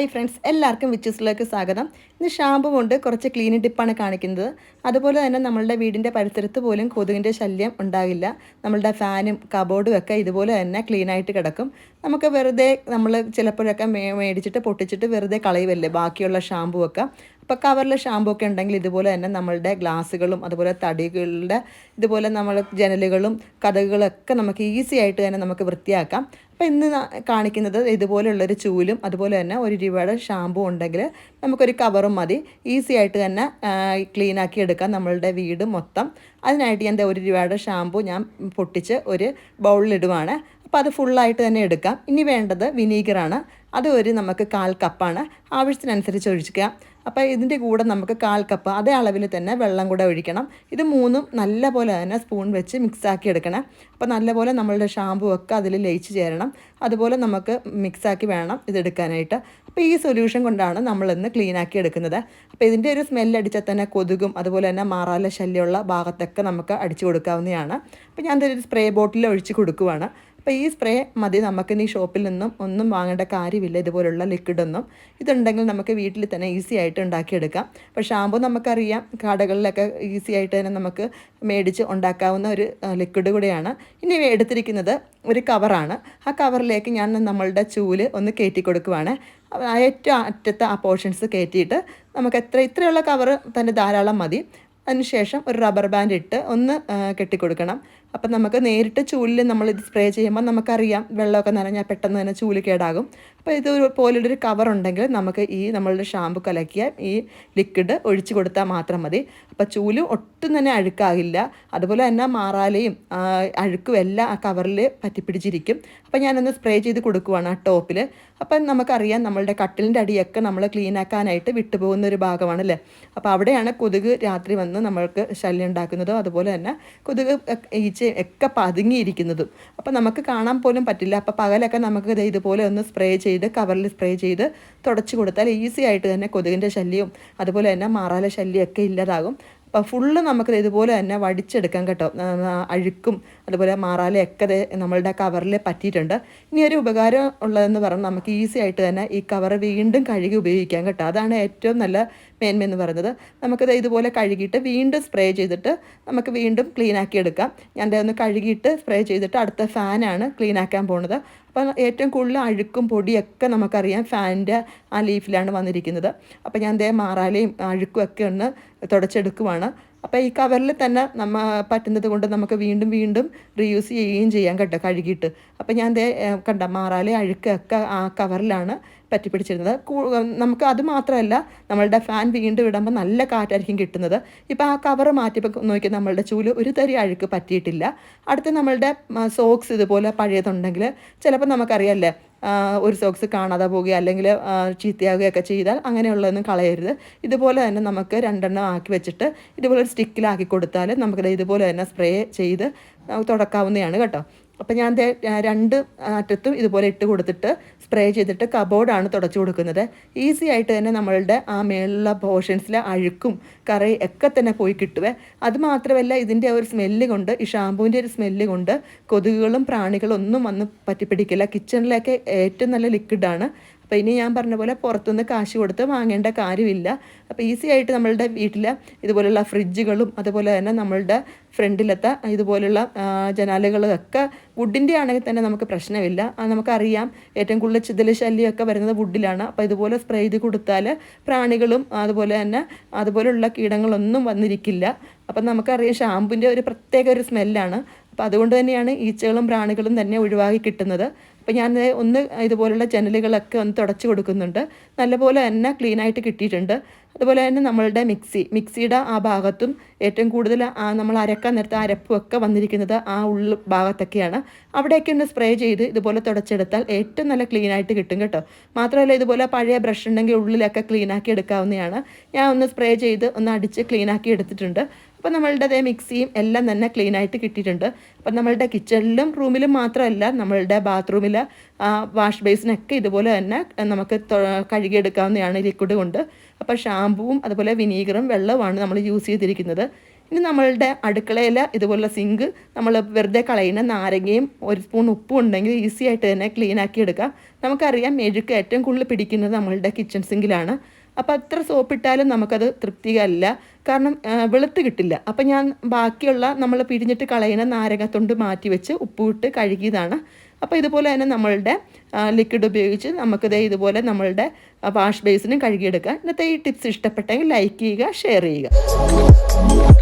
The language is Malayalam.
ഹായ് ഫ്രണ്ട്സ് എല്ലാവർക്കും വിച്ചസിലേക്ക് സ്വാഗതം. ഇന്ന് ഷാമ്പു കൊണ്ട് കുറച്ച് ക്ലീനിങ് ടിപ്പാണ് കാണിക്കുന്നത്. അതുപോലെ തന്നെ നമ്മളുടെ വീടിന്റെ പരിസരത്ത് പോലും കൊതുകിന്റെ ശല്യം ഉണ്ടാകില്ല. നമ്മളുടെ ഫാനും കബോർഡും ഒക്കെ ഇതുപോലെ തന്നെ ക്ലീനായിട്ട് കിടക്കും. നമുക്ക് വെറുതെ നമ്മൾ ചിലപ്പോഴൊക്കെ മേടിച്ചിട്ട് പൊട്ടിച്ചിട്ട് വെറുതെ കളയുമല്ലേ ബാക്കിയുള്ള ഷാമ്പു ഒക്കെ അപ്പോൾ കവറിൽ ഷാമ്പു ഒക്കെ ഉണ്ടെങ്കിൽ ഇതുപോലെ തന്നെ നമ്മളുടെ ഗ്ലാസ്സുകളും അതുപോലെ തടികളുടെ ഇതുപോലെ നമ്മൾ ജനലുകളും കഥകളൊക്കെ നമുക്ക് ഈസി ആയിട്ട് തന്നെ നമുക്ക് വൃത്തിയാക്കാം. അപ്പോൾ ഇന്ന് കാണിക്കുന്നത് ഇതുപോലെയുള്ളൊരു ചൂലും അതുപോലെ തന്നെ ഒരു രൂപയുടെ ഷാമ്പു ഉണ്ടെങ്കിൽ നമുക്കൊരു കവറും മതി. ഈസി ആയിട്ട് തന്നെ ക്ലീൻ ആക്കി എടുക്കാം നമ്മളുടെ വീട് മൊത്തം. അതിനായിട്ട് ഞാൻ ഒരു രൂപയുടെ ഷാമ്പു ഞാൻ പൊട്ടിച്ച് ഒരു ബൗളിലിടുവാണ്. അപ്പോൾ അത് ഫുള്ളായിട്ട് തന്നെ എടുക്കാം. ഇനി വേണ്ടത് വിനീഗറാണ്. അത് ഒരു നമുക്ക് കാൽ കപ്പാണ്. ആവശ്യത്തിനനുസരിച്ച് ഒഴിക്കുക അപ്പോൾ ഇതിന്റെ കൂടെ നമുക്ക് കാൽ കപ്പ് അതേ അളവിൽ തന്നെ വെള്ളം കൂടെ ഒഴിക്കണം. ഇത് മൂന്നും നല്ല പോലെ തന്നെ സ്പൂൺ വെച്ച് മിക്സാക്കി എടുക്കണം. അപ്പോൾ നല്ലപോലെ നമ്മളുടെ ഷാമ്പു ഒക്കെ അതിൽ ലയിച്ച് ചേരണം. അതുപോലെ നമുക്ക് മിക്സാക്കി വേണം ഇതെടുക്കാനായിട്ട് അപ്പോൾ ഈ സൊല്യൂഷൻ കൊണ്ടാണ് നമ്മളിന്ന് ക്ലീനാക്കി എടുക്കുന്നത്. അപ്പോൾ ഇതിന്റെ ഒരു സ്മെല്ല് അടിച്ചാൽ തന്നെ കൊതുകും അതുപോലെ തന്നെ മാറാല ശല്യമുള്ള ഭാഗത്തൊക്കെ നമുക്ക് അടിച്ചു കൊടുക്കാവുന്നതാണ്. അപ്പോൾ ഞാൻ ഇതൊരു സ്പ്രേ ബോട്ടിൽ ഒഴിച്ച് കൊടുക്കുവാണ്. അപ്പോൾ ഈ സ്പ്രേ മതി നമുക്ക് ഈ ഷോപ്പിൽ നിന്നും ഒന്നും വാങ്ങേണ്ട കാര്യമില്ല. ഇതുപോലുള്ള ലിക്വിഡൊന്നും ഇതുണ്ടെങ്കിൽ നമുക്ക് വീട്ടിൽ തന്നെ ഈസി ആയിട്ട് ഉണ്ടാക്കിയെടുക്കാം. അപ്പോൾ ഷാമ്പു നമുക്കറിയാം കടകളിലൊക്കെ ഈസി ആയിട്ട് തന്നെ നമുക്ക് മേടിച്ച് ഉണ്ടാക്കാവുന്ന ഒരു ലിക്വിഡ് കൂടെയാണ്. ഇനി എടുത്തിരിക്കുന്നത് ഒരു കവറാണ് ആ കവറിലേക്ക് ഞാൻ നമ്മളുടെ ചൂൽ ഒന്ന് കയറ്റി കൊടുക്കുവാണ്. ഏറ്റവും അറ്റത്തെ ആ പോർഷൻസ് കയറ്റിയിട്ട് നമുക്ക് എത്ര ഇത്രയുള്ള കവറ് തന്നെ ധാരാളം മതി. അതിനുശേഷം ഒരു റബ്ബർ ബാൻഡ് ഇട്ട് ഒന്ന് കെട്ടിക്കൊടുക്കണം. അപ്പം നമുക്ക് നേരിട്ട് ചൂലിൽ നമ്മൾ ഇത് സ്പ്രേ ചെയ്യുമ്പോൾ നമുക്കറിയാം വെള്ളമൊക്കെ നനഞ്ഞാൽ പെട്ടെന്ന് തന്നെ ചൂൽ കേടാകും. അപ്പോൾ ഇത് ഒരു പോലുള്ളൊരു കവർ ഉണ്ടെങ്കിൽ നമുക്ക് ഈ നമ്മളുടെ ഷാമ്പു കലക്കിയ ഈ ലിക്വിഡ് ഒഴിച്ചു കൊടുത്താൽ മാത്രം മതി. അപ്പോൾ ചൂൽ ഒട്ടും തന്നെ അഴുക്കാകില്ല. അതുപോലെ തന്നെ മാറാലയും അഴുക്കും എല്ലാം ആ കവറിൽ പറ്റിപ്പിടിച്ചിരിക്കും. അപ്പോൾ ഞാനൊന്ന് സ്പ്രേ ചെയ്ത് കൊടുക്കുവാണ് ആ ടോപ്പിൽ അപ്പം നമുക്കറിയാം നമ്മളുടെ കട്ടിലിന്റെ അടിയൊക്കെ നമ്മൾ ക്ലീൻ ആക്കാനായിട്ട് വിട്ടുപോകുന്ന ഒരു ഭാഗമാണല്ലേ അപ്പോൾ അവിടെയാണ് കൊതുക് രാത്രി വന്ന് നമ്മൾക്ക് ശല്യം ഉണ്ടാക്കുന്നതും അതുപോലെ തന്നെ കൊതുക് ഈച്ച ഒക്കെ പതുങ്ങിയിരിക്കുന്നതും. അപ്പോൾ നമുക്ക് കാണാൻ പോലും പറ്റില്ല. അപ്പോൾ പകലൊക്കെ നമുക്ക് ഇതുപോലെ ഒന്ന് സ്പ്രേ ചെയ്ത് കവറിൽ സ്പ്രേ ചെയ്ത് തുടച്ച് കൊടുത്താൽ ഈസി ആയിട്ട് തന്നെ കൊതുകിന്റെ ശല്യവും അതുപോലെ തന്നെ മാറാല ശല്യമൊക്കെ ഇല്ലാതാകും. അപ്പോൾ ഫുള്ള് നമുക്കത് ഇതുപോലെ തന്നെ വടിച്ചെടുക്കാം കേട്ടോ. അഴുക്കും അതുപോലെ മാറാലയൊക്കെ നമ്മളുടെ കവറിൽ പറ്റിയിട്ടുണ്ട്. ഇനി ഒരു ഉപകാരം ഉള്ളതെന്ന് പറഞ്ഞാൽ നമുക്ക് ഈസി ആയിട്ട് തന്നെ ഈ കവർ വീണ്ടും കഴുകി ഉപയോഗിക്കാം കേട്ടോ. അതാണ് ഏറ്റവും നല്ല മേന്മ എന്ന് പറയുന്നത്. നമുക്കത് ഇതുപോലെ കഴുകിയിട്ട് വീണ്ടും സ്പ്രേ ചെയ്തിട്ട് നമുക്ക് വീണ്ടും ക്ലീൻ ആക്കി എടുക്കാം. ഞാൻ ഒന്ന് കഴുകിയിട്ട് സ്പ്രേ ചെയ്തിട്ട് അടുത്ത ഫാനാണ് ക്ലീൻ ആക്കാൻ പോകുന്നത് അപ്പോൾ ഏറ്റവും കൂടുതൽ അഴുക്കും പൊടിയൊക്കെ നമുക്കറിയാം ഫാനിന്റെ ആ ലീഫിലാണ് വന്നിരിക്കുന്നത്. അപ്പോൾ ഞാൻ ദേ മാറാലയും അഴുക്കും ഒക്കെ ഒന്ന് തുടച്ചെടുക്കുവാണ്. അപ്പോൾ ഈ കവറിൽ തന്നെ നമ്മ പറ്റുന്നത് കൊണ്ട് നമുക്ക് വീണ്ടും വീണ്ടും റീയൂസ് ചെയ്യുകയും ചെയ്യാം കേട്ടോ കഴുകിയിട്ട്. അപ്പോൾ ഞാൻ ദേ കണ്ട മാറാലെ അഴുക്കൊക്കെ ആ കവറിലാണ് പറ്റിപ്പിടിച്ചിരുന്നത്. പിടിച്ചിരുന്നത് നമുക്ക് അത് മാത്രമല്ല നമ്മളുടെ ഫാൻ വീണ്ടും ഇടുമ്പോൾ നല്ല കാറ്റായിരിക്കും കിട്ടുന്നത്. ഇപ്പോൾ ആ കവർ മാറ്റിയപ്പോൾ നോക്കി നമ്മളുടെ ചൂൽ ഒരു തരി അഴുക്ക് പറ്റിയിട്ടില്ല. അടുത്ത് നമ്മളുടെ സോക്സ് ഇതുപോലെ പഴയതുണ്ടെങ്കിൽ ചിലപ്പോൾ നമുക്കറിയാമല്ലേ ഒരു സോക്സ് കാണാതെ പോവുകയോ അല്ലെങ്കിൽ ചീത്തയാകുകയൊക്കെ ചെയ്താൽ അങ്ങനെയുള്ളതൊന്നും കളയരുത്. ഇതുപോലെ തന്നെ നമുക്ക് രണ്ടെണ്ണം ആക്കി വെച്ചിട്ട് ഇതുപോലെ ഒരു സ്റ്റിക്കിലാക്കി കൊടുത്താൽ നമുക്കത് ഇതുപോലെ തന്നെ സ്പ്രേ ചെയ്ത് തുടക്കാവുന്നതാണ് കേട്ടോ. അപ്പോൾ ഞാൻ രണ്ട് അറ്റത്തും ഇതുപോലെ ഇട്ട് കൊടുത്തിട്ട് സ്പ്രേ ചെയ്തിട്ട് കബോർഡാണ് തുടച്ചു കൊടുക്കുന്നത്. ഈസി ആയിട്ട് തന്നെ നമ്മളുടെ ആ മേളിലുള്ള പോർഷൻസിലെ അഴുക്കും കറി ഒക്കെ തന്നെ പോയി കിട്ടുവേ. അതുമാത്രമല്ല ഇതിന്റെ ഒരു സ്മെല്ല് കൊണ്ട് ഈ ഷാമ്പൂവിന്റെ ഒരു സ്മെല്ല് കൊണ്ട് കൊതുകുകളും പ്രാണികളും ഒന്നും വന്ന് പറ്റിപ്പിടിക്കില്ല. കിച്ചണിലൊക്കെ ഏറ്റവും നല്ല ലിക്വിഡാണ് അപ്പോൾ ഇനി ഞാൻ പറഞ്ഞ പോലെ പുറത്തുനിന്ന് കാശ് കൊടുത്ത് വാങ്ങേണ്ട കാര്യമില്ല. അപ്പോൾ ഈസി ആയിട്ട് നമ്മളുടെ വീട്ടിൽ ഇതുപോലുള്ള ഫ്രിഡ്ജുകളും അതുപോലെ തന്നെ നമ്മളുടെ ഫ്രണ്ടിലത്തെ ഇതുപോലുള്ള ജനാലുകളൊക്കെ ജനാലകളും വുഡിന്റെ ആണെങ്കിൽ തന്നെ നമുക്ക് പ്രശ്നമില്ല. നമുക്കറിയാം. ഏറ്റവും കൂടുതൽ ചിതൽ ശല്യമൊക്കെ വരുന്നത് വുഡിലാണ് അപ്പോൾ ഇതുപോലെ സ്പ്രേ ചെയ്ത് കൊടുത്താൽ പ്രാണികളും അതുപോലെ തന്നെ അതുപോലെയുള്ള കീടങ്ങളൊന്നും വന്നിരിക്കില്ല. അപ്പം നമുക്കറിയാം ഷാമ്പുവിന്റെ ഒരു പ്രത്യേക ഒരു സ്മെല്ലാണ് അപ്പോൾ അതുകൊണ്ട് തന്നെയാണ് ഈച്ചകളും പ്രാണികളും തന്നെ ഒഴിവാക്കി കിട്ടുന്നത്. അപ്പോൾ ഞാൻ ഒന്ന് ഇതുപോലുള്ള ജനലുകളൊക്കെ ഒന്ന് തുടച്ചു കൊടുക്കുന്നുണ്ട്. നല്ലപോലെ തന്നെ ക്ലീനായിട്ട് കിട്ടിയിട്ടുണ്ട്. അതുപോലെ തന്നെ നമ്മളുടെ മിക്സി മിക്സിയുടെ ആ ഭാഗത്തും ഏറ്റവും കൂടുതൽ നമ്മൾ അരക്കാൻ നേരത്തെ അരപ്പും ഒക്കെ വന്നിരിക്കുന്നത് ആ ഉള്ളു ഭാഗത്തൊക്കെയാണ്. അവിടെയൊക്കെ ഒന്ന് സ്പ്രേ ചെയ്ത് ഇതുപോലെ തുടച്ചെടുത്താൽ ഏറ്റവും നല്ല ക്ലീൻ ആയിട്ട് കിട്ടും കേട്ടോ. മാത്രമല്ല ഇതുപോലെ പഴയ ബ്രഷ് ഉണ്ടെങ്കിൽ ഉള്ളിലൊക്കെ ക്ലീനാക്കി എടുക്കാവുന്നതാണ്. ഞാൻ ഒന്ന് സ്പ്രേ ചെയ്ത് ഒന്ന് അടിച്ച് ക്ലീനാക്കി എടുത്തിട്ടുണ്ട്. അപ്പോൾ നമ്മളുടെ മിക്സിയും എല്ലാം തന്നെ ക്ലീൻ ആയിട്ട് കിട്ടിയിട്ടുണ്ട്. അപ്പം നമ്മളുടെ കിച്ചണിലും റൂമിലും മാത്രമല്ല നമ്മളുടെ ബാത്റൂമിൽ വാഷ് ബേസിനൊക്കെ ഇതുപോലെ തന്നെ നമുക്ക് കഴുകിയെടുക്കാവുന്നതാണ് ലിക്വിഡ് കൊണ്ട്. അപ്പോൾ ഷാമ്പുവും അതുപോലെ വിനീഗറും വെള്ളവുമാണ് നമ്മൾ യൂസ് ചെയ്തിരിക്കുന്നത്. ഇനി നമ്മളുടെ അടുക്കളയിൽ ഇതുപോലുള്ള സിങ്ക് നമ്മൾ വെറുതെ കളയുന്ന നാരങ്ങയും ഒരു സ്പൂൺ ഉപ്പും ഉണ്ടെങ്കിൽ ഈസി ആയിട്ട് തന്നെ ക്ലീൻ ആക്കി എടുക്കാം. നമുക്കറിയാം മെഴുക്ക് ഏറ്റവും കൂടുതൽ പിടിക്കുന്നത് നമ്മളുടെ കിച്ചൺ സിങ്കിലാണ് അപ്പോൾ അത്ര സോപ്പിട്ടാലും നമുക്കത് തൃപ്തികരല്ല. കാരണം വെളുത്ത് കിട്ടില്ല. അപ്പം ഞാൻ ബാക്കിയുള്ള നമ്മൾ പിഴിഞ്ഞിട്ട് കളയുന്ന നാരകത്തൊണ്ട് മാറ്റി വെച്ച് ഉപ്പിട്ട് കഴുകിയതാണ്. അപ്പോൾ ഇതുപോലെ തന്നെ നമ്മളുടെ ലിക്വിഡ് ഉപയോഗിച്ച് നമുക്കിത് ഇതുപോലെ നമ്മളുടെ വാഷ് ബേസിനും കഴുകിയെടുക്കാം. ഇന്നത്തെ ഈ ടിപ്സ് ഇഷ്ടപ്പെട്ടെങ്കിൽ ലൈക്ക് ചെയ്യുക ഷെയർ ചെയ്യുക.